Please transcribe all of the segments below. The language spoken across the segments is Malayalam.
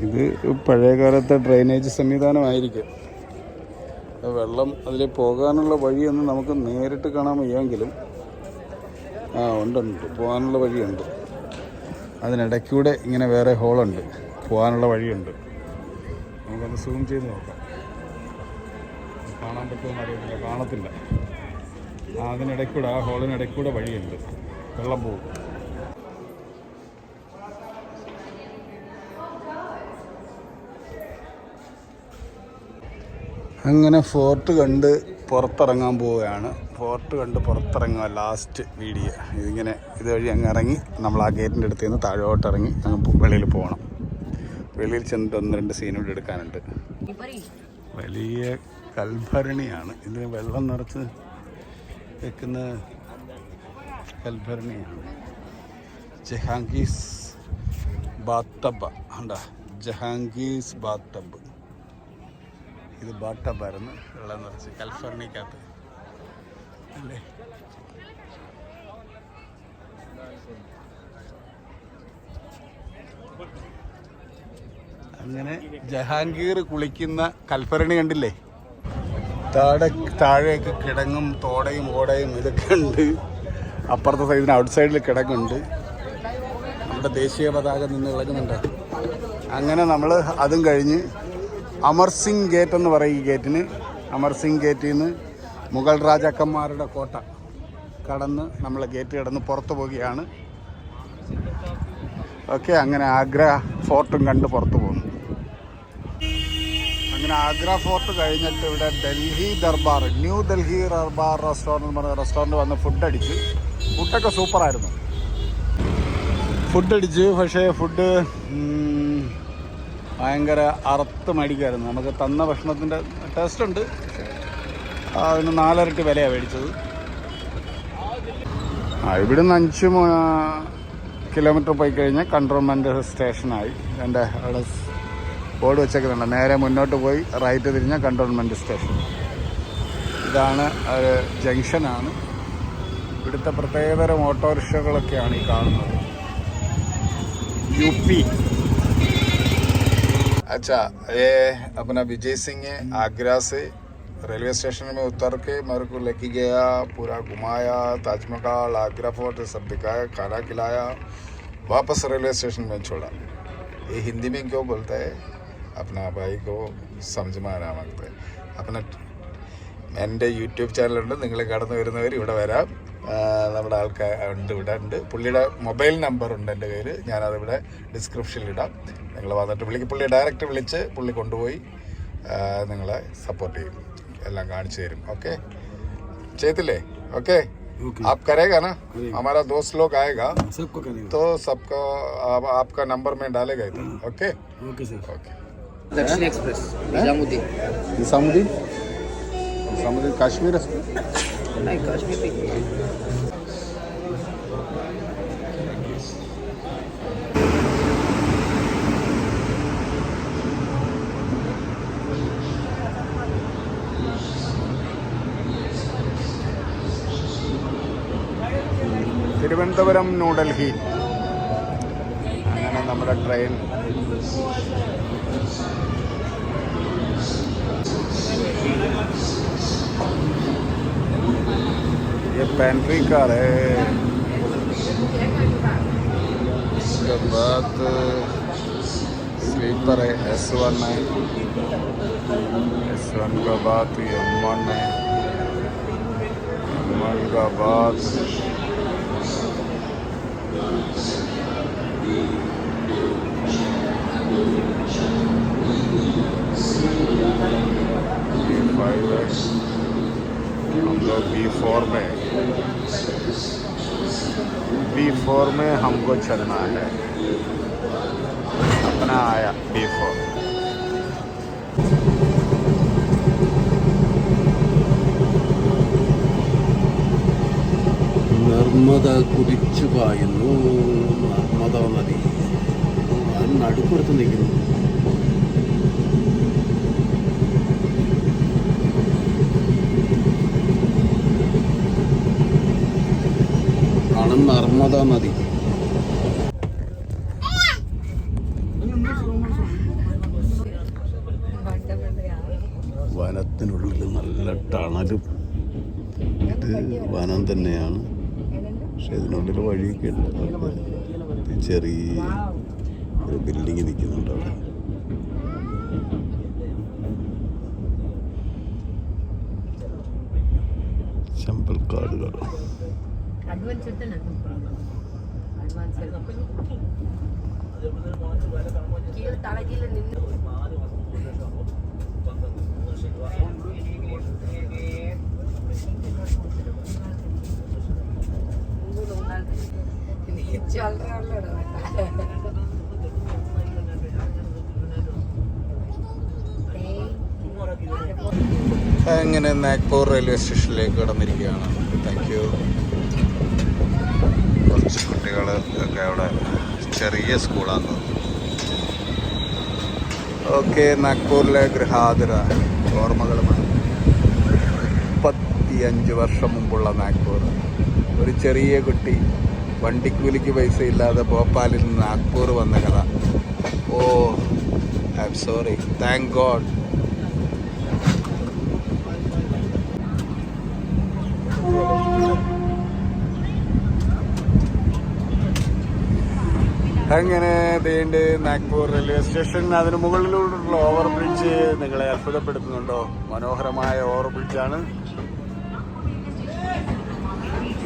ഇത് പഴയകാലത്തെ ഡ്രെയിനേജ് സംവിധാനമായിരിക്കും. വെള്ളം അതിൽ പോകാനുള്ള വഴിയൊന്നും നമുക്ക് നേരിട്ട് കാണാൻ വയ്യെങ്കിലും ആ ഉണ്ടുണ്ട് പോകാനുള്ള വഴിയുണ്ട്. അതിനിടയ്ക്കൂടെ ഇങ്ങനെ വേറെ ഹോളുണ്ട് പോകാനുള്ള വഴിയുണ്ട്. നമുക്കൊന്ന് സൂം ചെയ്ത് നോക്കാം. കാണാൻ പറ്റുമെന്ന് അറിയത്തില്ല കാണത്തില്ല. ആ അതിനിടയ്ക്കൂടെ ആ ഹോളിനിടയ്ക്കൂടെ വഴിയുണ്ട്. വെള്ളം പോകും. അങ്ങനെ ഫോർട്ട് കണ്ട് പുറത്തിറങ്ങാൻ പോവുകയാണ്. ഫോർട്ട് കണ്ട് പുറത്തിറങ്ങുക ലാസ്റ്റ് വീഡിയോ. ഇതിങ്ങനെ ഇതുവഴി അങ്ങ് ഇറങ്ങി നമ്മൾ ആ ഗേറ്റിന്റെ അടുത്ത് നിന്ന് താഴോട്ട് ഇറങ്ങി അങ്ങ് വെളിയിൽ പോകണം. വെളിയിൽ ചെന്നിട്ട് ഒന്ന് രണ്ട് സീനൂടെ എടുക്കാനുണ്ട്. വലിയ കൽഭരണിയാണ്. ഇതിന് വെള്ളം നിറച്ച് വെക്കുന്ന കൽഭരണിയാണ്. ജഹാംഗീസ് ബാത്തബ. ഉണ്ടാ ജഹാംഗീസ് ബാത്തബ്. ഇത് ബാത്തബായിരുന്നു. വെള്ളം നിറച്ച് കൽഭരണിക്കകത്ത്. അല്ലേ? അങ്ങനെ ജഹാംഗീർ കുളിക്കുന്ന കൽപ്പരണി കണ്ടില്ലേ? താഴെ താഴെയൊക്കെ കിടങ്ങും തോടയും ഓടയും ഇതൊക്കെ ഉണ്ട്. അപ്പുറത്തെ സൈഡിന് ഔട്ട് സൈഡിൽ കിടങ്ങുണ്ട്. നമ്മുടെ ദേശീയ പതാക നിന്ന് കിടക്കുന്നുണ്ട് അങ്ങനെ നമ്മൾ അതും കഴിഞ്ഞ് അമർ സിംഗ് ഗേറ്റ് എന്ന് പറയും ഈ ഗേറ്റിന്. അമർ സിംഗ് ഗേറ്റിൽ നിന്ന് മുഗൾ രാജാക്കന്മാരുടെ കോട്ട കടന്ന് നമ്മൾ ഗേറ്റ് കടന്ന് പുറത്തു പോവുകയാണ്. ഓക്കെ അങ്ങനെ ആഗ്ര ഫോർട്ടും കണ്ട് പുറത്തു പോകുന്നു. അങ്ങനെ ആഗ്ര ഫോർട്ട് കഴിഞ്ഞിട്ട് ഇവിടെ ഡൽഹി ദർബാർ ന്യൂ ഡൽഹി ദർബാർ റെസ്റ്റോറന്റ് പറഞ്ഞ റെസ്റ്റോറന്റ് വന്ന് ഫുഡ് അടിച്ച്. ഫുഡൊക്കെ സൂപ്പറായിരുന്നു ഫുഡ് അടിച്ച്. പക്ഷേ ഫുഡ് ഭയങ്കര അറുത്ത് മേടിക്കായിരുന്നു നമുക്ക് തന്ന ഭക്ഷണത്തിന്റെ ടേസ്റ്റ് ഉണ്ട്. അതിന് നാലരട്ടി വിലയാണ് മേടിച്ചത്. ആ ഇവിടുന്ന് അഞ്ച് കിലോമീറ്റർ പോയി കഴിഞ്ഞാൽ കൺട്രോൾമെന്റ് സ്റ്റേഷനായി. എന്റെ അവിടെ ബോർഡ് വെച്ചേക്കുന്നുണ്ട് നേരെ മുന്നോട്ട് പോയി റൈറ്റ് തിരിഞ്ഞാൽ കൺട്രോൾമെൻറ്റ് സ്റ്റേഷൻ ഇതാണ് ഒരു ജംഗ്ഷനാണ് ഇവിടുത്തെ പ്രത്യേകതരം ഓട്ടോറിക്ഷകളൊക്കെയാണ് ഈ കാണുന്നത് യു പി अच्छा ये अपना विजय सिंह है आगरा से रेलवे स्टेशन में उतर के मेरे को लेके गया पूरा घुमाया ताजमहल आगरा फोर्ट सब दिखाया खाना खिलाया वापस रेलवे स्टेशन में छोड़ा ये हिंदी में क्यों बोलता है अपना भाई को समझ में आना मांगता है अपना എൻ്റെ യൂട്യൂബ് ചാനലുണ്ട് നിങ്ങൾ കടന്നു വരുന്നവർ ഇവിടെ വരാം ആ, നമ്മുടെ ആൾക്കാർ ഉണ്ട് ഇവിടെ ഉണ്ട് പുള്ളിയുടെ മൊബൈൽ നമ്പർ ഉണ്ട് എൻ്റെ കയ്യിൽ ഞാനതിവിടെ ഡിസ്ക്രിപ്ഷനിൽ ഇടാം നിങ്ങൾ വന്നിട്ട് പുള്ളിക്ക് പുള്ളി ഡയറക്റ്റ് വിളിച്ച് പുള്ളി കൊണ്ടുപോയി ആ, നിങ്ങളെ സപ്പോർട്ട് ചെയ്യും എല്ലാം കാണിച്ചു തരും ഓക്കെ ചെയ്തില്ലേ ഓക്കെ आप करेगा ना हमारा दोस्त लोग आएगा सबको करेगा तो सबको आप- आपका नंबर में डालेगा इधर okay okay sir okay Dakshin express Nizamuddin निसामुद्दीन निसामुद्दीन Kashmir नाही काश्मीर नाही തിരുവനന്തപുരം ന്യൂഡൽഹി അങ്ങനെ നമ്മുടെ ട്രെയിൻ ये पेंट्री कार है। उसके बाद स्लीपर है एस वन है। एस वन का बाद एम वन है। एम वन का बाद ये फाइव है हम लोग बी फोर में बी फोर में हमको चलना है अपना आया बी फोर നർമ്മദ കുതിച്ചു പായുന്നു നർമ്മദ നദി അത് നടുപ്പുറത്ത് നിൽക്കുന്നു നർമ്മദ നദി വനത്തിനുള്ളിൽ നല്ല ടണലും. ഇത് വനം തന്നെയാണ്. പക്ഷെ ഇതിനുള്ളിൽ വഴിയൊക്കെ ഉണ്ട്. ചെറിയ ഒരു ബിൽഡിങ് നിൽക്കുന്നുണ്ട് അവിടെ. ചെമ്പൽക്കാടുകൾ അഡ്വാൻസ് എടുത്തന്നെ അങ്ങനെ നാഗ്പൂർ റെയിൽവേ സ്റ്റേഷനിലേക്ക് കടന്നിരിക്കുകയാണ്? കുറച്ച് കുട്ടികൾ ഒക്കെ അവിടെ ചെറിയ സ്കൂളാണ് ഓക്കെ നാഗ്പൂരിലെ ഗൃഹാതുര ഓർമ്മകളുമാണ് മുപ്പത്തിയഞ്ച് വർഷം മുമ്പുള്ള നാഗ്പൂർ. ഒരു ചെറിയ കുട്ടി വണ്ടിക്കൂലിക്ക് പൈസ ഇല്ലാതെ ഭോപ്പാലിൽ നിന്ന് നാഗ്പൂർ വന്ന കഥ. Oh I M sorry thank God അങ്ങനെ ദേണ്ട് നാഗ്പൂർ റെയിൽവേ സ്റ്റേഷൻ അതിന് മുകളിലൂടെയുള്ള ഓവർ ബ്രിഡ്ജ് നിങ്ങളെ അത്ഭുതപ്പെടുത്തുന്നുണ്ടോ? മനോഹരമായ ഓവർ ബ്രിഡ്ജാണ്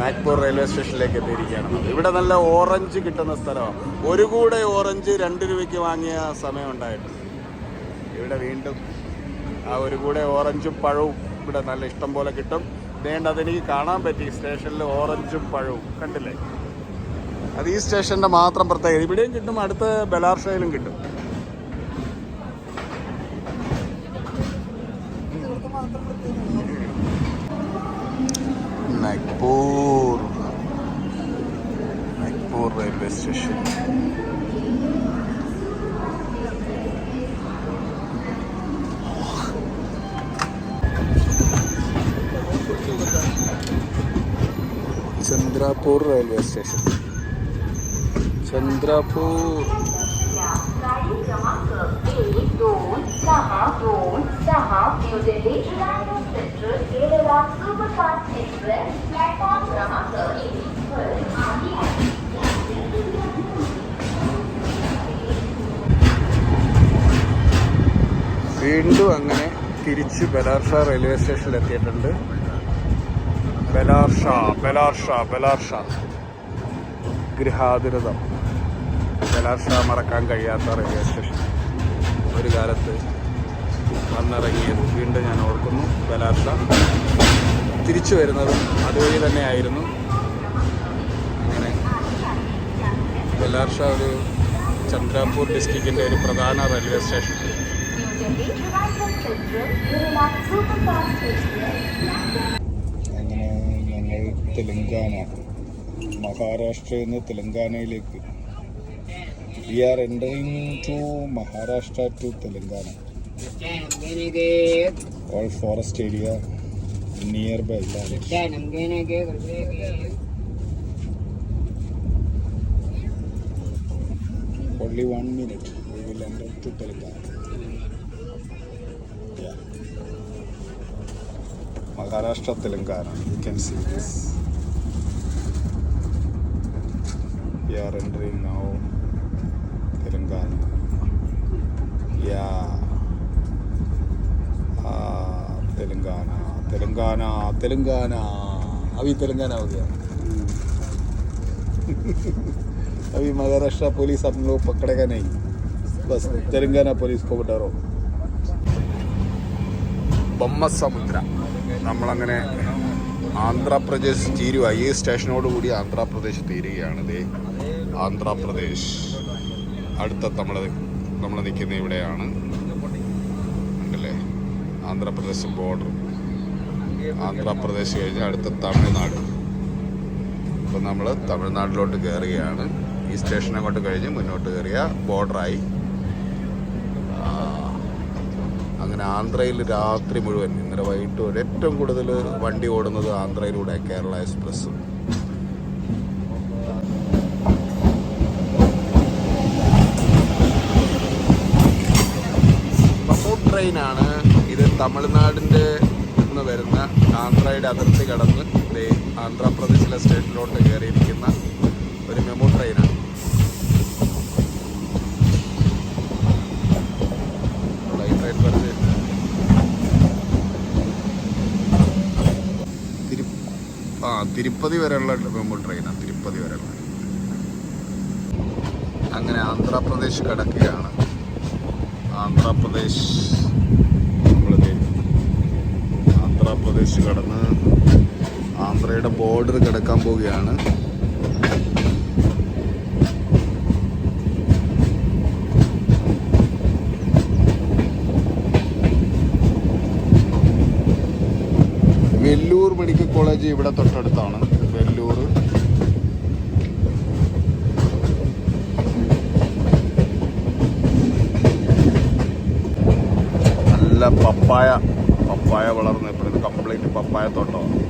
നാഗ്പൂർ റെയിൽവേ സ്റ്റേഷനിലേക്ക് എത്തിയിരിക്കുകയാണ്. ഇവിടെ നല്ല ഓറഞ്ച് കിട്ടുന്ന സ്ഥലമാണ്. ഒരു കൂടെ ഓറഞ്ച് രണ്ട് രൂപയ്ക്ക് വാങ്ങിയ സമയം ഉണ്ടായിട്ടുണ്ട്. ഇവിടെ വീണ്ടും ആ ഒരു കൂടെ ഓറഞ്ചും പഴവും ഇവിടെ നല്ല ഇഷ്ടം പോലെ കിട്ടും. വേണ്ട അതെനിക്ക് കാണാൻ പറ്റി. സ്റ്റേഷനിൽ ഓറഞ്ചും പഴവും. കണ്ടില്ലേ? അത് ഈ സ്റ്റേഷന്റെ മാത്രം പ്രത്യേകത. ഇവിടെയും കിട്ടും അടുത്ത ബലാർഷയിലും കിട്ടും. Railway station. Chandrapur railway station. Chandrapur गाडी क्रमांक एक दोन सहा दोन सहा New Delhi Trivandrum central Kerala superfast express platform क्रमांक एक वर आली आहे വീണ്ടും അങ്ങനെ തിരിച്ച് ബലാർഷ റെയിൽവേ സ്റ്റേഷനിൽ എത്തിയിട്ടുണ്ട് ബലാർഷ ബലാർഷ ബലാർഷ ഗൃഹാതുരതം ജലാശ്വ മറക്കാൻ കഴിയാത്ത റെയിൽവേ സ്റ്റേഷൻ. ഒരു കാലത്ത് വന്നിറങ്ങിയത്. വീണ്ടും ഞാൻ ഓർക്കുന്നു ബലാർഷ തിരിച്ചു വരുന്നതും അതുവഴി തന്നെയായിരുന്നു. അങ്ങനെ ബലാർഷ ഒരു ചന്ദ്രാപൂർ ഡിസ്ട്രിക്റ്റിന്റെ ഒരു പ്രധാന റെയിൽവേ സ്റ്റേഷൻ. അങ്ങനെ ഞങ്ങൾ തെലുങ്കാന മഹാരാഷ്ട്രയിൽ നിന്ന് തെലുങ്കാനയിലേക്ക് are entering to Maharashtra to Telangana all forest area near by only one minute we will enter to Telangana. Yeah. Maharashtra, Telangana. You can see this. We are entering now Telangana. Yeah. Ah, Telangana. Telangana. Telangana. अभी तेलंगाना हो गया अभी महाराष्ट्र पुलिस हम लोग पकड़ेगा नहीं बस तेलंगाना पुलिस को डरो ബൊമ്മസമുദ്ര നമ്മളങ്ങനെ ആന്ധ്രാപ്രദേശ് തീരുക ഈ സ്റ്റേഷനോടുകൂടി ആന്ധ്രാപ്രദേശ് തീരുകയാണ് ദേ ആന്ധ്രാപ്രദേശ് അടുത്ത നമ്മൾ നമ്മൾ നിൽക്കുന്ന ഇവിടെയാണ്. ഉണ്ടല്ലേ ആന്ധ്രാപ്രദേശ് ബോർഡർ ആന്ധ്രാപ്രദേശ് കഴിഞ്ഞ് അടുത്ത തമിഴ്നാട്. ഇപ്പം നമ്മൾ തമിഴ്നാട്ടിലോട്ട് കയറുകയാണ്. ഈ സ്റ്റേഷൻ അങ്ങോട്ട് കഴിഞ്ഞ് മുന്നോട്ട് കയറിയ ബോർഡറായി അങ്ങനെ ആന്ധ്രയിൽ രാത്രി മുഴുവൻ ഇന്നലെ വൈകിട്ട് ഏറ്റവും കൂടുതൽ വണ്ടി ഓടുന്നത് ആന്ധ്രയിലൂടെ കേരള എക്സ്പ്രസ് ട്രെയിനാണ് ഇത് തമിഴ്നാടിന്റെ നിന്ന് വരുന്ന ആന്ധ്രയുടെ അതിർത്തി കടന്ന് ആന്ധ്രാപ്രദേശിലെ സ്റ്റേറ്റിലോട്ട് കയറിയിരിക്കുന്ന ഒരു മെമോ ട്രെയിനാണ്. ആ തിരുപ്പതി വരെയുള്ള മെമു ട്രെയിനാണ് തിരുപ്പതി വരെയുള്ള. അങ്ങനെ ആന്ധ്രാപ്രദേശ് കിടക്കുകയാണ്. ആന്ധ്രാപ്രദേശ്. ആന്ധ്രാപ്രദേശ് കടന്ന് ആന്ധ്രയുടെ ബോർഡർ കിടക്കാൻ പോവുകയാണ്. വെല്ലൂർ മെഡിക്കൽ കോളേജ് ഇവിടെ തൊട്ടടുത്താണ് വെല്ലൂർ പപ്പായ പപ്പായ വളർന്ന് ഇപ്പോൾ ഇത് കംപ്ലീറ്റ് പപ്പായ തോട്ടമാണ്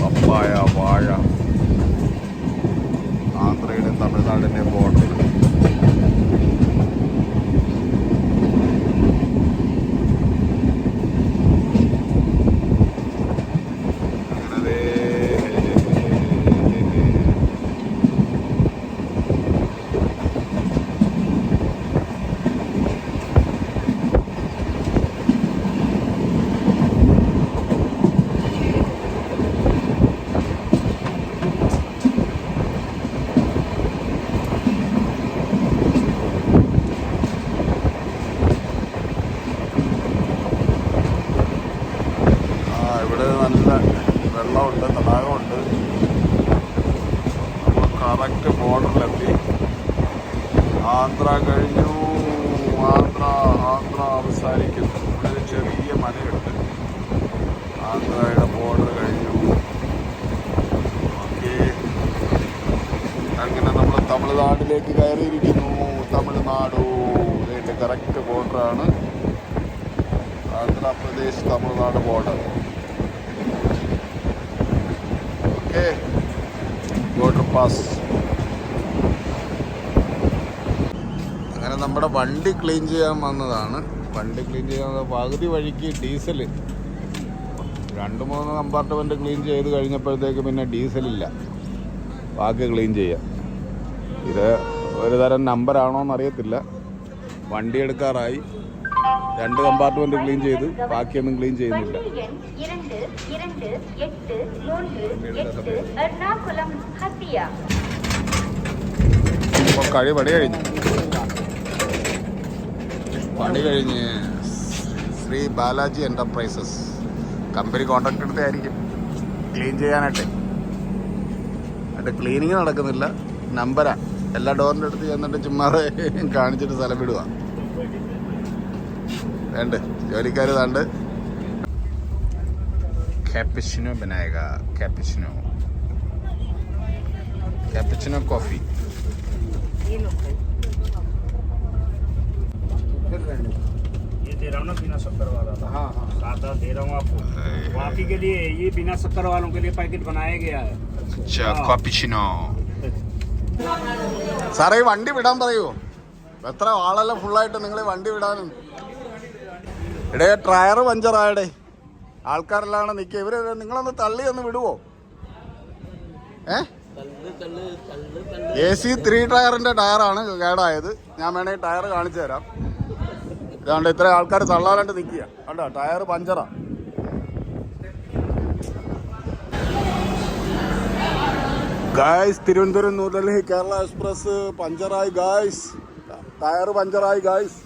പപ്പായ വാഴ. ആന്ധ്രയുടെയും തമിഴ്നാടിന്റെയും ബോർഡർ അങ്ങനെ ദേ ആ ഇവിടെ നല്ല വെള്ളമുണ്ട് തടാകമുണ്ട് നമ്മൾ കറക്റ്റ് ബോർഡറിലെത്തി ആന്ധ്ര കഴിഞ്ഞു ആന്ധ്ര ആന്ധ്ര അവസാനിക്കുന്നു ഇവിടെ ഒരു ചെറിയ മലയുണ്ട് ആന്ധ്രയുടെ ബോർഡർ കഴിഞ്ഞു ഓക്കെ അങ്ങനെ നമ്മൾ തമിഴ്നാട്ടിലേക്ക് കയറിയിരിക്കുന്നു. തമിഴ്നാടു. ഇതിന്റെ correct ബോർഡറാണ് Andhra Pradesh Tamil Nadu border okay. Border pass അങ്ങനെ നമ്മുടെ വണ്ടി ക്ലീൻ ചെയ്യാൻ വന്നതാണ്. വണ്ടി ക്ലീൻ ചെയ്യാൻ പകുതി വഴിക്ക് ഡീസൽ രണ്ട് മൂന്ന് കമ്പാർട്ട്മെന്റ് ക്ലീൻ ചെയ്ത് കഴിഞ്ഞപ്പോഴത്തേക്ക് പിന്നെ ഡീസലില്ല ബാക്കി ക്ലീൻ ചെയ്യാം. ഇത് ഒരു തരം നമ്പറാണോ എന്നറിയത്തില്ല. വണ്ടി എടുക്കാറായി. രണ്ട് കമ്പാർട്ട്മെന്റ് ക്ലീൻ ചെയ്ത്. ബാക്കിയൊന്നും ക്ലീൻ ചെയ്യുന്നില്ല. കഴി പണി കഴിഞ്ഞു. പണി കഴിഞ്ഞ് Shri Balaji enterprises. Company contract എടുത്തായിരിക്കും clean ചെയ്യാനായിട്ട്. അതിന്റെ ക്ലീനിങ് നടക്കുന്നില്ല. നമ്പരാണ് എല്ലാ ഡോറിൻ്റെ അടുത്ത് ചെന്നിട്ട് ചുമ്മാതെ കാണിച്ചിട്ട് സ്ഥലം വിടുക വേണ്ട ജോലിക്കാർ താണ്ട് കാപ്പിച്ചിനോ ബനായക കാപ്പിച്ചിനോ കാപ്പിച്ചിനോ കോഫി ये दे रहा हूँ ना बिना शक्कर वाला हाँ हाँ सात आठ दे रहा हूँ आपको बाकी के लिए ये बिना शक्कर वालों के लिए पैकेट बनाया गया है കാപ്പിച്ചിനോ സാറേ വണ്ടി വിടാൻ പറയൂ. എത്ര ആളെല്ലാം ഫുള്ളായിട്ട് നിങ്ങൾ വണ്ടി വിടാനും ഇടേ ടയർ പഞ്ചറായടേ. ആൾക്കാരെല്ലാം നിൽക്കുക ഇവർ നിങ്ങളൊന്ന് തള്ളി ഒന്ന് വിടുവോ? ഏ? എ സി ത്രീ ടയറിന്റെ ടയറാണ് കേടായത്. ഞാൻ വേണമെങ്കിൽ ടയർ കാണിച്ചു തരാം. ഇതാണ്ട് ഇത്ര ആൾക്കാർ തള്ളാനായിട്ട് നിൽക്കുക കണ്ടോ? ടയർ പഞ്ചറാ. ഗായ്സ് തിരുവനന്തപുരം ന്യൂഡൽഹി കേരള എക്സ്പ്രസ് പഞ്ചറായി ഗായ്സ് ടയർ പഞ്ചറായി ഗായ്സ്